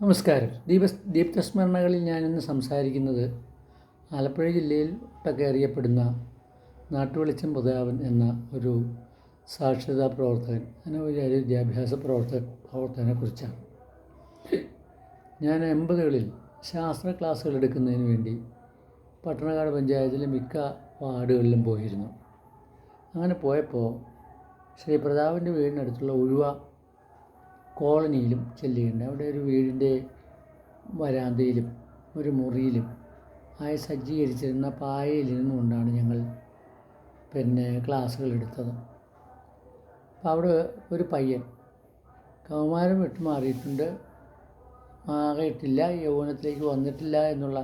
നമസ്കാരം. ദീപ ദീപ്തസ്മരണകളിൽ ഞാനിന്ന് സംസാരിക്കുന്നത് ആലപ്പുഴ ജില്ലയിൽ ഒട്ടൊക്കെ അറിയപ്പെടുന്ന നാട്ടുവെളിച്ചം പുതാവൻ എന്ന ഒരു സാക്ഷരതാ പ്രവർത്തകൻ അനൗപചാരിക വിദ്യാഭ്യാസ പ്രവർത്തക പ്രവർത്തകനെ കുറിച്ചാണ്. ഞാൻ എൺപതുകളിൽ ശാസ്ത്ര ക്ലാസ്സുകൾ എടുക്കുന്നതിന് വേണ്ടി പട്ടണക്കാട് പഞ്ചായത്തിലെ മിക്ക വാർഡുകളിലും പോയിരുന്നു. അങ്ങനെ പോയപ്പോൾ ശ്രീ പ്രതാപന്റെ വീടിനടുത്തുള്ള ഉഴുവ കോളനിയിലും ചെല്ലുകയുണ്ട്. അവിടെ ഒരു വീടിന്റെ വരാന്തയിലും ഒരു മുറിയിലും ആയി സജ്ജീകരിച്ചിരുന്ന പായയിലിരുന്നു കൊണ്ടാണ് ഞങ്ങൾ പിന്നെ ക്ലാസ്സുകൾ എടുത്തത്. അപ്പോൾ അവിടെ ഒരു പയ്യൻ കൗമാരം വിട്ട് മാറിയിട്ടുണ്ട്. മാറിയിട്ടില്ല യൗവനത്തിലേക്ക് വന്നിട്ടില്ല എന്നുള്ള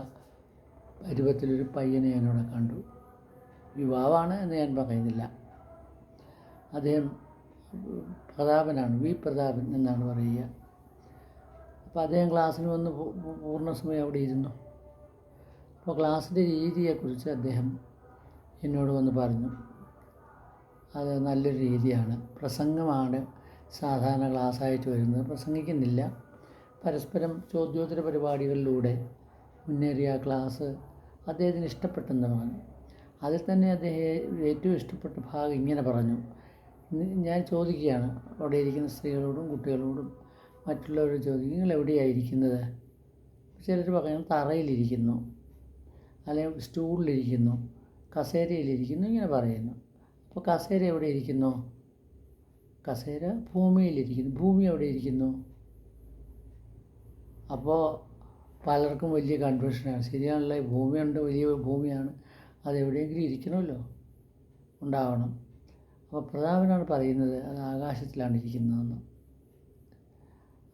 പരുവത്തിലൊരു പയ്യനെ ഞാനവിടെ കണ്ടു. യുവാവാണ് എന്ന് ഞാൻ പറയുന്നില്ല. അദ്ദേഹം പ്രതാപനാണ് വി പ്രതാപൻ എന്നാണ് പറയുക. അപ്പോൾ അദ്ദേഹം ക്ലാസ്സിന് വന്ന് പൂർണസമയം അവിടെ ഇരുന്നു. അപ്പോൾ ക്ലാസ്സിന്റെ രീതിയെക്കുറിച്ച് അദ്ദേഹം എന്നോട് വന്ന് പറഞ്ഞു. അത് നല്ലൊരു രീതിയാണ്. പ്രസംഗമാണ് സാധാരണ ക്ലാസ്സായിട്ട് വരുന്നത്. പ്രസംഗിക്കുന്നില്ല. പരസ്പരം ചോദ്യോത്തര പരിപാടികളിലൂടെ മുന്നേറിയ ക്ലാസ് അദ്ദേഹത്തിന് ഇഷ്ടപ്പെട്ടെന്ന് പറഞ്ഞു അതിൽ തന്നെ അദ്ദേഹം ഏറ്റവും ഇഷ്ടപ്പെട്ട ഭാഗം ഇങ്ങനെ പറഞ്ഞു. ഞാൻ ചോദിക്കുകയാണ്. അവിടെ ഇരിക്കുന്ന സ്ത്രീകളോടും കുട്ടികളോടും മറ്റുള്ളവരോട് ചോദിക്കും നിങ്ങൾ എവിടെയായിരിക്കുന്നത് ചിലർ പറയുന്നത് തറയിലിരിക്കുന്നു അല്ലെങ്കിൽ സ്റ്റൂളിലിരിക്കുന്നു കസേരയിലിരിക്കുന്നു ഇങ്ങനെ പറയുന്നു. അപ്പോൾ കസേര എവിടെ ഇരിക്കുന്നു? കസേര ഭൂമിയിലിരിക്കുന്നു. ഭൂമി എവിടെ ഇരിക്കുന്നു? അപ്പോൾ പലർക്കും വലിയ കൺഫ്യൂഷനാണ് ശരിയാണല്ലോ? ഭൂമിയുണ്ട് വലിയ ഭൂമിയാണ്. അതെവിടെയെങ്കിലും ഇരിക്കണമല്ലോ. ഉണ്ടാവണം. അപ്പോൾ പ്രതാപനാണ് പറയുന്നത് അത് ആകാശത്തിലാണ് ഇരിക്കുന്നതെന്ന്.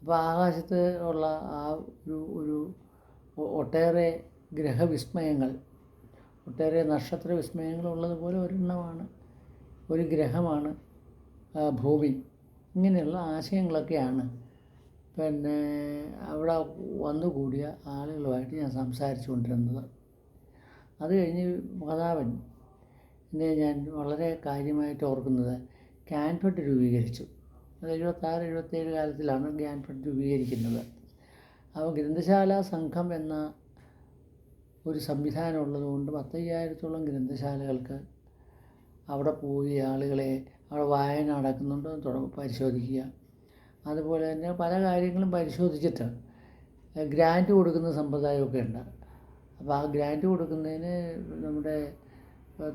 അപ്പോൾ ആകാശത്ത് ഉള്ള ആ ഒരു ഒരു ഒട്ടേറെ ഗ്രഹവിസ്മയങ്ങൾ ഒട്ടേറെ നക്ഷത്ര വിസ്മയങ്ങൾ ഉള്ളതുപോലെ ഒരെണ്ണമാണ് ഒരു ഗ്രഹമാണ് ഭൂമി. ഇങ്ങനെയുള്ള ആശയങ്ങളൊക്കെയാണ്. പിന്നെ അവിടെ വന്നുകൂടിയ ആളുകളുമായിട്ട് ഞാൻ സംസാരിച്ചു കൊണ്ടിരുന്നത്. അത് കഴിഞ്ഞ് പ്രതാപൻ എന്നെ ഞാൻ വളരെ കാര്യമായിട്ട് ഓർക്കുന്നത് ക്യാൻഫഡ് രൂപീകരിച്ചു. അത് എഴുപത്താറ് എഴുപത്തേഴ് കാലത്തിലാണ് ക്യാൻഫഡ് രൂപീകരിക്കുന്നത്. അപ്പോൾ ഗ്രന്ഥശാല സംഘം എന്ന ഒരു സംവിധാനം ഉള്ളതുകൊണ്ട് പത്തയ്യായിരത്തോളം ഗ്രന്ഥശാലകൾക്ക് അവിടെ പോയി ആളുകളെ അവിടെ വായന നടക്കുന്നുണ്ടോ എന്ന് തുടങ്ങും പരിശോധിക്കുക. അതുപോലെ തന്നെ പല കാര്യങ്ങളും പരിശോധിച്ചിട്ട് ഗ്രാന്റ് കൊടുക്കുന്ന സമ്പ്രദായമൊക്കെ ഉണ്ട്. അപ്പോൾ ആ ഗ്രാന്റ് കൊടുക്കുന്നതിന് നമ്മുടെ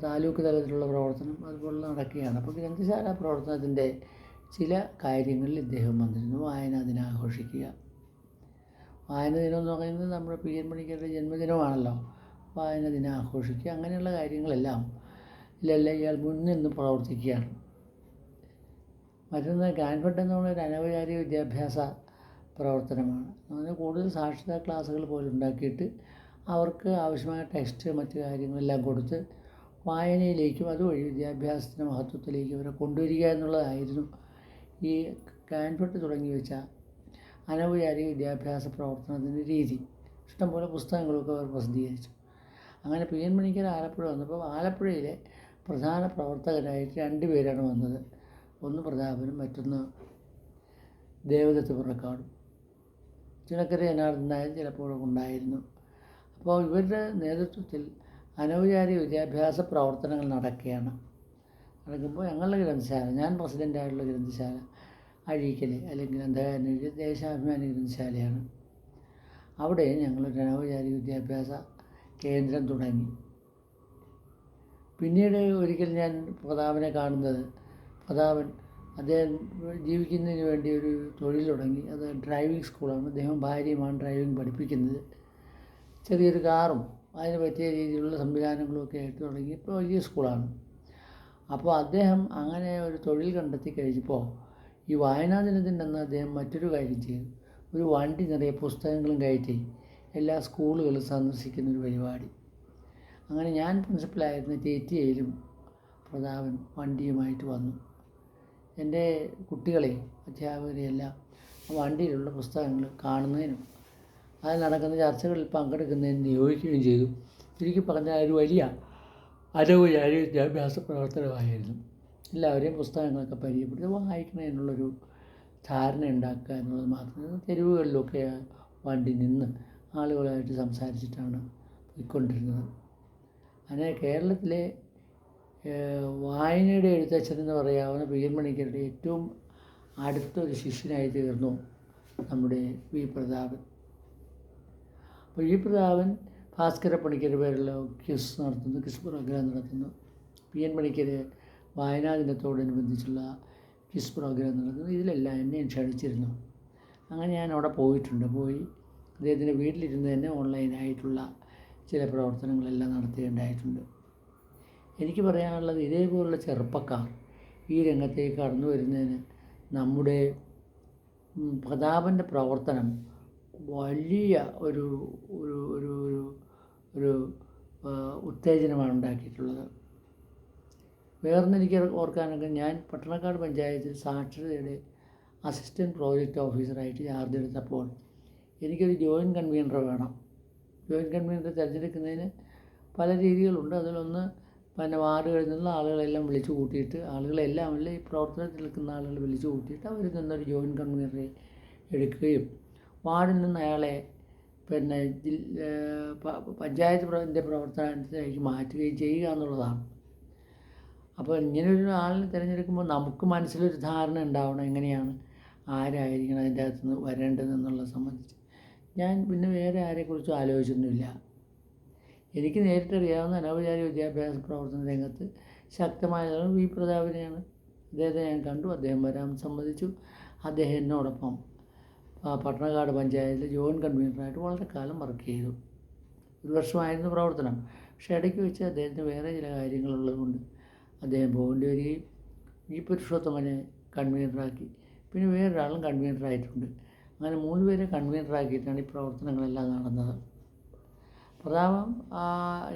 താലൂക്ക് തലത്തിലുള്ള പ്രവർത്തനം അതുപോലെ നടക്കുകയാണ്. അപ്പോൾ ഗ്രന്ഥശാല പ്രവർത്തനത്തിന്റെ ചില കാര്യങ്ങളിൽ ഇദ്ദേഹം വന്നിരുന്നു. വായന ദിനം വായന ദിനം എന്ന് പറയുന്നത് നമ്മുടെ പി എൻ മണിക്കരുടെ ജന്മദിനമാണല്ലോ. വായന ദിനാഘോഷിക്കുക അങ്ങനെയുള്ള കാര്യങ്ങളെല്ലാം ഇതിലെല്ലാം ഇയാൾ മുൻനിന്ന് പ്രവർത്തിക്കുകയാണ്. മറ്റൊന്ന് കാൻഫഡ് എന്ന് പറയുന്ന ഒരു അനൗപചാരിക വിദ്യാഭ്യാസ പ്രവർത്തനമാണ്. അതിന് കൂടുതൽ സാക്ഷരതാ ക്ലാസ്സുകൾ പോലുണ്ടാക്കിയിട്ട് അവർക്ക് ആവശ്യമായ ടെക്സ്റ്റ് മറ്റു കാര്യങ്ങളെല്ലാം കൊടുത്ത് വായനയിലേക്കും അതുവഴി വിദ്യാഭ്യാസത്തിന്റെ മഹത്വത്തിലേക്കും അവരെ കൊണ്ടുവരിക എന്നുള്ളതായിരുന്നു ഈ കാൻഫഡ് തുടങ്ങി വെച്ച അനൗപചാരിക വിദ്യാഭ്യാസ പ്രവർത്തനത്തിന്റെ രീതി. ഇഷ്ടംപോലെ പുസ്തകങ്ങളൊക്കെ അവർ പ്രസിദ്ധീകരിച്ചു. അങ്ങനെ പി എൻ മണിക്കർ ആലപ്പുഴ വന്നപ്പോൾ ആലപ്പുഴയിലെ പ്രധാന പ്രവർത്തകരായിട്ട് രണ്ട് പേരാണ് വന്നത്. ഒന്ന് പ്രതാപനും മറ്റൊന്ന് ദേവദത്ത് പുറക്കാടും. ചിലക്കര ജനാർദ്ദൻ നായർ ചിലപ്പോഴൊക്കെ ഉണ്ടായിരുന്നു. അപ്പോൾ ഇവരുടെ നേതൃത്വത്തിൽ അനൗപചാരിക വിദ്യാഭ്യാസ പ്രവർത്തനങ്ങൾ നടക്കുകയാണ്. നടക്കുമ്പോൾ ഞങ്ങളുടെ ഗ്രന്ഥശാല ഞാൻ പ്രസിഡന്റായിട്ടുള്ള ഗ്രന്ഥശാല അഴീക്കൽ അല്ലെങ്കിൽ ഗ്രന്ഥകാരൻ ദേശാഭിമാനി ഗ്രന്ഥശാലയാണ്. അവിടെ ഞങ്ങളൊരു അനൗപചാരിക വിദ്യാഭ്യാസ കേന്ദ്രം തുടങ്ങി. പിന്നീട് ഒരിക്കൽ ഞാൻ പ്രതാപനെ കാണുന്നത് പ്രതാപൻ അദ്ദേഹം ജീവിക്കുന്നതിന് വേണ്ടി ഒരു തൊഴിൽ തുടങ്ങി. അത് ഡ്രൈവിംഗ് സ്കൂളാണ്. അദ്ദേഹം ഭാര്യയുമാണ് ഡ്രൈവിംഗ് പഠിപ്പിക്കുന്നത്. ചെറിയൊരു കാറും അതിന് പറ്റിയ രീതിയിലുള്ള സംവിധാനങ്ങളൊക്കെ ആയിട്ട് തുടങ്ങി. ഇപ്പോൾ വലിയ സ്കൂളാണ്. അപ്പോൾ അദ്ദേഹം അങ്ങനെ ഒരു തൊഴിൽ കണ്ടെത്തി കഴിഞ്ഞപ്പോൾ ഈ വായനാ ദിനത്തിന്റെ അദ്ദേഹം മറ്റൊരു കാര്യം ചെയ്തു. ഒരു വണ്ടി നിറയെ പുസ്തകങ്ങളും കയറ്റി എല്ലാ സ്കൂളുകളും സന്ദർശിക്കുന്ന ഒരു പരിപാടി. അങ്ങനെ ഞാൻ പ്രിൻസിപ്പലായിരുന്ന എയിലും പ്രതാപൻ വണ്ടിയുമായിട്ട് വന്നു. എന്റെ കുട്ടികളെ അധ്യാപകരെയെല്ലാം വണ്ടിയിലുള്ള പുസ്തകങ്ങൾ കാണുന്നതിനും അതിൽ നടക്കുന്ന ചർച്ചകളിൽ പങ്കെടുക്കുന്നതിന് നിയോഗിക്കുകയും ചെയ്തു. ചുരുക്കി പറഞ്ഞാൽ ഒരു വലിയ അനൗപചാരിക വിദ്യാഭ്യാസ പ്രവർത്തനമായിരുന്നു. എല്ലാവരെയും പുസ്തകങ്ങളൊക്കെ പരിചയപ്പെടുത്തി വായിക്കുന്നതിനുള്ളൊരു ധാരണ ഉണ്ടാക്കുക എന്നുള്ളത് മാത്രമേ തെരുവുകളിലൊക്കെ വണ്ടി നിന്ന് ആളുകളായിട്ട് സംസാരിച്ചിട്ടാണ് പോയിക്കൊണ്ടിരുന്നത്. അങ്ങനെ കേരളത്തിലെ വായനയുടെ എഴുത്തച്ഛൻ എന്ന് പറയാവുന്ന പി എൻ മണിക്കരുടെ ഏറ്റവും അടുത്തൊരു ശിഷ്യനായി തീർന്നു നമ്മുടെ വി പ്രതാപൻ. അപ്പോൾ ഭാസ്കര പണിക്കർ പേരുള്ള ക്വിസ് നടത്തുന്നു ക്വിസ് പ്രോഗ്രാം നടത്തുന്നു. പി എൻ പണിക്കർ വായനാ ദിനത്തോടനുബന്ധിച്ചുള്ള ക്വിസ് പ്രോഗ്രാം നടത്തുന്നു. ഇതിലെല്ലാം എന്നെ ക്ഷണിച്ചിരുന്നു. അങ്ങനെ ഞാൻ അവിടെ പോയിട്ടുണ്ട്. പോയി അദ്ദേഹത്തിന്റെ വീട്ടിലിരുന്ന് തന്നെ ഓൺലൈനായിട്ടുള്ള ചില പ്രവർത്തനങ്ങളെല്ലാം നടത്തുകയുണ്ടായിട്ടുണ്ട് എനിക്ക് പറയാനുള്ളത് ഇതേപോലുള്ള ചെറുപ്പക്കാർ ഈ രംഗത്തേക്ക് കടന്നു വരുന്നതിന് നമ്മുടെ പ്രതാപന്റെ പ്രവർത്തനം വലിയ ഒരു ഒരു ഒരു ഒരു ഒരു ഉത്തേജനമാണ് ഉണ്ടാക്കിയിട്ടുള്ളത്. വേറൊന്ന് എനിക്ക് ഓർക്കാനൊക്കെ ഞാൻ പട്ടണക്കാട് പഞ്ചായത്തിൽ സാക്ഷരതയുടെ അസിസ്റ്റന്റ് പ്രോജക്റ്റ് ഓഫീസറായിട്ട് ചാർജ് എടുത്തപ്പോൾ എനിക്കൊരു ജോയിന്റ് കൺവീനർ വേണം. ജോയിന്റ് കൺവീനർ തിരഞ്ഞെടുക്കുന്നതിന് പല രീതികളുണ്ട്. അതിലൊന്ന് പിന്നെ വാർഡുകളിൽ നിന്നുള്ള ആളുകളെല്ലാം വിളിച്ചു കൂട്ടിയിട്ട് ആളുകളെല്ലാം അല്ല ഈ പ്രവർത്തനത്തിൽ നിൽക്കുന്ന ആളുകൾ വിളിച്ചു കൂട്ടിയിട്ട് അവരിൽ നിന്നൊരു ജോയിന്റ് കൺവീനറെ എടുക്കുകയും വാർഡിൽ നിന്ന് അയാളെ പിന്നെ ജില്ല പഞ്ചായത്ത് പ്രവർത്തന്റെ പ്രവർത്തനത്തിലേക്ക് മാറ്റുകയും ചെയ്യുക എന്നുള്ളതാണ്. അപ്പോൾ ഇങ്ങനൊരു ആളിനെ തിരഞ്ഞെടുക്കുമ്പോൾ നമുക്ക് മനസ്സിലൊരു ധാരണ ഉണ്ടാവണം എങ്ങനെയാണ് ആരായിരിക്കണം അതിന്റെ അകത്ത് നിന്ന് വരേണ്ടതെന്നുള്ളത് സംബന്ധിച്ച്. ഞാൻ പിന്നെ വേറെ ആരെക്കുറിച്ചും ആലോചിച്ചൊന്നുമില്ല. എനിക്ക് നേരിട്ടറിയാവുന്ന അനൗപചാരിക വിദ്യാഭ്യാസ പ്രവർത്തന രംഗത്ത് ശക്തമായ വി. പ്രതാപനെയാണ്. അദ്ദേഹത്തെ ഞാൻ കണ്ടു. അദ്ദേഹം വരാൻ സമ്മതിച്ചു. അദ്ദേഹം എന്നോടൊപ്പം പട്ടണക്കാട് പഞ്ചായത്തിൽ ജോയിന്റ് കൺവീനറായിട്ട് വളരെ കാലം വർക്ക് ചെയ്തു. ഒരു വർഷമായിരുന്നു പ്രവർത്തനം. പക്ഷേ ഇടയ്ക്ക് വെച്ച് അദ്ദേഹത്തിന് വേറെ ചില കാര്യങ്ങളുള്ളതുകൊണ്ട് അദ്ദേഹം പോകേണ്ടി വരികയും ഈ പുരുഷോത്തമനെ കൺവീനറാക്കി. പിന്നെ വേറൊരാളും കൺവീനറായിട്ടുണ്ട്. അങ്ങനെ മൂന്ന് പേരെ കൺവീനറാക്കിയിട്ടാണ് ഈ പ്രവർത്തനങ്ങളെല്ലാം നടന്നത്. പ്രതാപം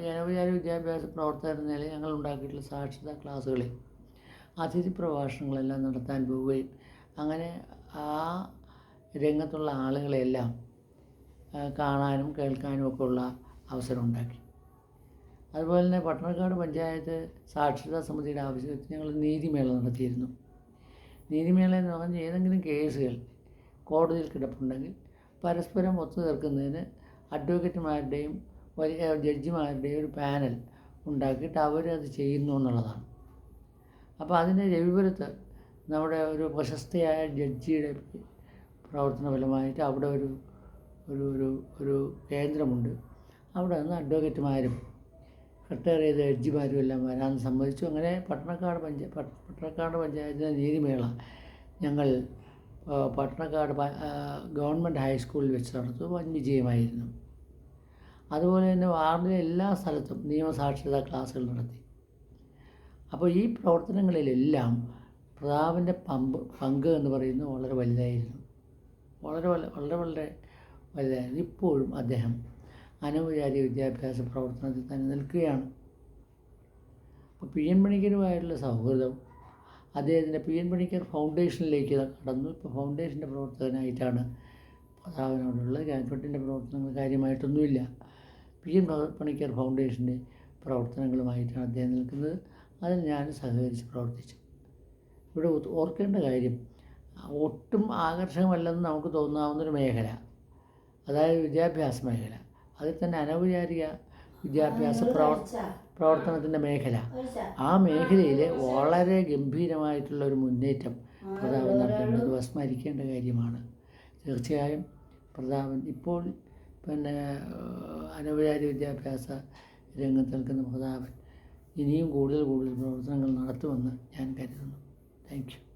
ജനവിചാര വിദ്യാഭ്യാസ പ്രവർത്തകർ നില ഞങ്ങൾ ഉണ്ടാക്കിയിട്ടുള്ള സാക്ഷരതാ ക്ലാസ്സുകളിൽ അതിഥി പ്രഭാഷണങ്ങളെല്ലാം നടത്താൻ പോവുകയും അങ്ങനെ ആ രംഗത്തുള്ള ആളുകളെല്ലാം കാണാനും കേൾക്കാനും ഒക്കെ ഉള്ള അവസരം ഉണ്ടാക്കി. അതുപോലെ തന്നെ പട്ടണക്കാട് പഞ്ചായത്ത് സാക്ഷരതാ സമിതിയുടെ ആവശ്യത്തിൽ ഞങ്ങൾ നീതിമേള നടത്തിയിരുന്നു. നീതിമേള എന്ന് പറഞ്ഞാൽ ഏതെങ്കിലും കേസുകൾ കോടതിയിൽ കിടപ്പുണ്ടെങ്കിൽ പരസ്പരം ഒത്തുതീർക്കുന്നതിന് അഡ്വക്കേറ്റുമാരുടെയും വലിയ ജഡ്ജിമാരുടെയും ഒരു പാനൽ ഉണ്ടാക്കിയിട്ട് അവരത് ചെയ്യുന്നു എന്നുള്ളതാണ്. അപ്പോൾ അതിന് രവിപുരത്ത് നമ്മുടെ ഒരു പ്രശസ്തയായ ജഡ്ജിയുടെ പ്രവർത്തന ഫലമായിട്ട് അവിടെ ഒരു ഒരു ഒരു ഒരു കേന്ദ്രമുണ്ട്. അവിടെ നിന്ന് അഡ്വക്കേറ്റുമാരും റിട്ടയർ ചെയ്ത ജഡ്ജിമാരും എല്ലാം വരാൻ സമ്മതിച്ചു. അങ്ങനെ പട്ടണക്കാട് പഞ്ചായത്ത് പട്ടണക്കാട് പഞ്ചായത്തിലെ നീതിമേള ഞങ്ങൾ പട്ടണക്കാട് ഗവൺമെന്റ് ഹൈസ്കൂളിൽ വെച്ച് നടത്തു വൻ വിജയമായിരുന്നു. അതുപോലെ തന്നെ വാർഡിലെ എല്ലാ സ്ഥലത്തും നിയമസാക്ഷരതാ ക്ലാസ്സുകൾ നടത്തി. അപ്പോൾ ഈ പ്രവർത്തനങ്ങളിലെല്ലാം പ്രതാപന്റെ പമ്പ് പങ്ക് എന്ന് പറയുന്നത് വളരെ വലുതായിരുന്നു. വളരെ വളരെ വളരെ വലുതായിരുന്നു. ഇപ്പോഴും അദ്ദേഹം അനൗപചാരിക വിദ്യാഭ്യാസ പ്രവർത്തനത്തിൽ തന്നെ നിൽക്കുകയാണ്. അപ്പോൾ പി എൻ പണിക്കരുമായിട്ടുള്ള സൗഹൃദം അദ്ദേഹത്തിന്റെ പി എൻ പണിക്കർ ഫൗണ്ടേഷനിലേക്ക് കടന്നു. ഇപ്പോൾ ഫൗണ്ടേഷന്റെ പ്രവർത്തകനായിട്ടാണ് പ്രതാപനോടുള്ളത് കാൻഫട്ടിന്റെ പ്രവർത്തനങ്ങൾ കാര്യമായിട്ടൊന്നുമില്ല. പി എൻ പണിക്കർ ഫൗണ്ടേഷന്റെ പ്രവർത്തനങ്ങളുമായിട്ടാണ് അദ്ദേഹം നിൽക്കുന്നത്. അതിൽ ഞാൻ സഹകരിച്ച് പ്രവർത്തിച്ചു. ഇവിടെ ഓർക്കേണ്ട കാര്യം ഒട്ടും ആകർഷകമല്ലെന്ന് നമുക്ക് തോന്നാവുന്നൊരു മേഖല. അതായത് വിദ്യാഭ്യാസ മേഖല. അതിൽ തന്നെ അനൗപചാരിക വിദ്യാഭ്യാസ പ്രവർ പ്രവർത്തനത്തിന്റെ മേഖല. ആ മേഖലയിൽ വളരെ ഗംഭീരമായിട്ടുള്ള ഒരു മുന്നേറ്റം പ്രതാപൻ നടത്തേണ്ടത് വിസ്മരിക്കേണ്ട കാര്യമാണ്. തീർച്ചയായും പ്രതാപൻ ഇപ്പോൾ പിന്നെ അനൗപചാരിക വിദ്യാഭ്യാസ രംഗത്ത് നിൽക്കുന്ന പ്രതാപൻ ഇനിയും കൂടുതൽ കൂടുതൽ പ്രവർത്തനങ്ങൾ നടത്തുമെന്ന് ഞാൻ കരുതുന്നു. Thank you.